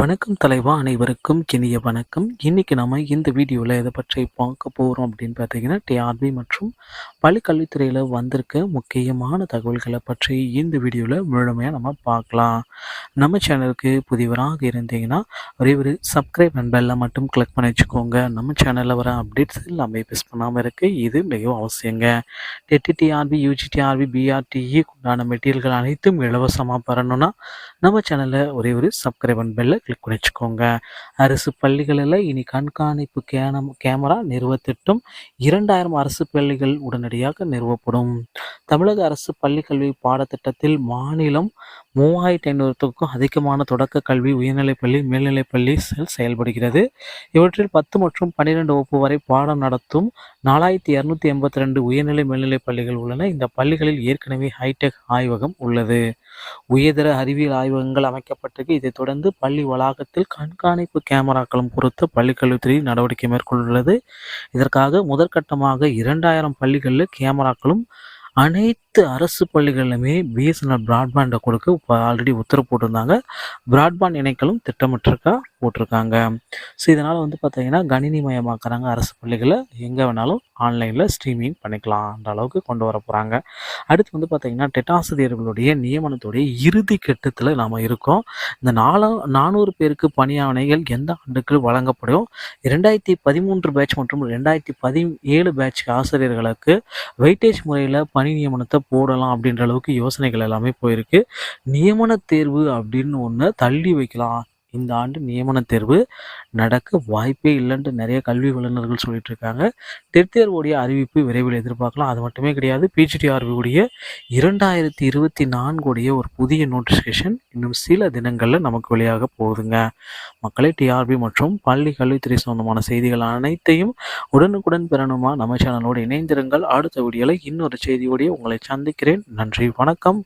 வணக்கம் தலைவா அனைவருக்கும் இனிய வணக்கம். இன்னைக்கு நம்ம இந்த வீடியோவில் எதை பற்றி பார்க்க போகிறோம் அப்படின்னு பார்த்தீங்கன்னா டிஆர்பி மற்றும் பள்ளிக்கல்வித்துறையில் வந்திருக்க முக்கியமான தகவல்களை பற்றி இந்த வீடியோவில் முழுமையாக நம்ம பார்க்கலாம். நம்ம சேனலுக்கு புதியவராக இருந்தீங்கன்னா ஒரே ஒரு சப்ஸ்கிரைப் அண்ட் பெல்லை மட்டும் கிளிக் பண்ணி வச்சுக்கோங்க. நம்ம சேனலில் வர அப்டேட்ஸ் எல்லாமே மிஸ் பண்ணாமல் இருக்குது இது மிகவும் அவசியங்க. TET TRB UG TRB BRTE உண்டான மெட்டீரியல்கள் அனைத்தும் இலவசமாக பெறணும்னா நம்ம சேனலில் ஒரே ஒரு சப்ஸ்கிரைப் அண்ட் பெல்லை கிளிக் பண்ணி வச்சுக்கோங்க அரசு பள்ளிகளில் இனி கண்காணிப்பு கேனம் கேமரா நிறுவத்திட்டும் இரண்டாயிரம் அரசு பள்ளிகள் உடனடியாக நிறுவப்படும். தமிழக அரசு பள்ளிக்கல்வி பாடத்திட்டத்தில் மாநிலம் மூவாயிரத்தி ஐநூறுக்கும் அதிகமான தொடக்க கல்வி உயர்நிலைப்பள்ளி மேல்நிலைப்பள்ளி செல் செயல்படுகிறது. இவற்றில் பத்து மற்றும் பன்னிரெண்டு வகுப்பு வரை பாடம் நடத்தும் நாலாயிரத்தி இரநூத்தி எண்பத்தி ரெண்டு உயர்நிலை மேல்நிலைப் பள்ளிகள் உள்ளன. இந்த பள்ளிகளில் ஏற்கனவே ஹைடெக் ஆய்வகம் உள்ளது. உயர்தர அறிவியல் ஆய்வகங்கள் அமைக்கப்பட்டிருக்கு. இதைத் தொடர்ந்து பள்ளி வளாகத்தில் கண்காணிப்பு கேமராக்களும் பொறுத்து பள்ளிக்கல்வித்துறை நடவடிக்கை மேற்கொண்டுள்ளது. இதற்காக முதற்கட்டமாக இரண்டாயிரம் பள்ளிகளில் கேமராக்களும் அனைத்து அரசு பள்ளிகளிலுமே பிஎஸ்என்எல் பிராட்பேண்டை கொடுக்க இப்போ ஆல்ரெடி உத்தரவு போட்டிருந்தாங்க. பிராட்பேண்ட் இணைக்களும் திட்டமிட்டிருக்கா? போட்டிருக்காங்க. ஸோ இதனால் வந்து பார்த்திங்கன்னா கணினி மயமாக்குறாங்க அரசு பள்ளிகளை. எங்கே வேணாலும் ஆன்லைனில் ஸ்ட்ரீமிங் பண்ணிக்கலாம்ன்ற அளவுக்கு கொண்டு வர போகிறாங்க அடுத்து வந்து பார்த்திங்கன்னா டெட்டாசிரியர்களுடைய நியமனத்துடைய இறுதி கட்டத்தில் நாம் இருக்கோம். இந்த நாலா நானூறு பேருக்கு பணியாணைகள் எந்த ஆண்டுக்கு வழங்கப்படும்? இரண்டாயிரத்தி பதிமூன்று பேட்ச் மற்றும் ரெண்டாயிரத்தி பதினேழு பேட்ச் ஆசிரியர்களுக்கு வெயிட்டேஜ் முறையில் பணி நியமனத்தை போடலாம் அப்படின்ற அளவுக்கு யோசனைகள் எல்லாமே போயிருக்கு. நியமன தேர்வு அப்படின்னு ஒன்று தள்ளி வைக்கலாம். இந்த ஆண்டு நியமன தேர்வு நடக்க வாய்ப்பே இல்லைன்ட்டு நிறைய கல்வி வல்லுநர்கள் சொல்லிட்டு இருக்காங்க டெட் தேர்வுடைய அறிவிப்பு விரைவில் எதிர்பார்க்கலாம். அது மட்டுமே கிடையாது பிஜிடிஆர்பி உடைய இரண்டாயிரத்தி இருபத்தி நான்குடைய ஒரு புதிய நோட்டிஃபிகேஷன் இன்னும் சில தினங்களில் நமக்கு வெளியாக போகுதுங்க. மக்களை டிஆர்பி மற்றும் பள்ளி கல்வித்துறை சொந்தமான செய்திகள் அனைத்தையும் உடனுக்குடன் பெறணுமா? நம்ம சேனலோடு இணைந்திருங்கள். அடுத்த வீடியோவில் இன்னொரு செய்தியோடைய உங்களை சந்திக்கிறேன். நன்றி வணக்கம்.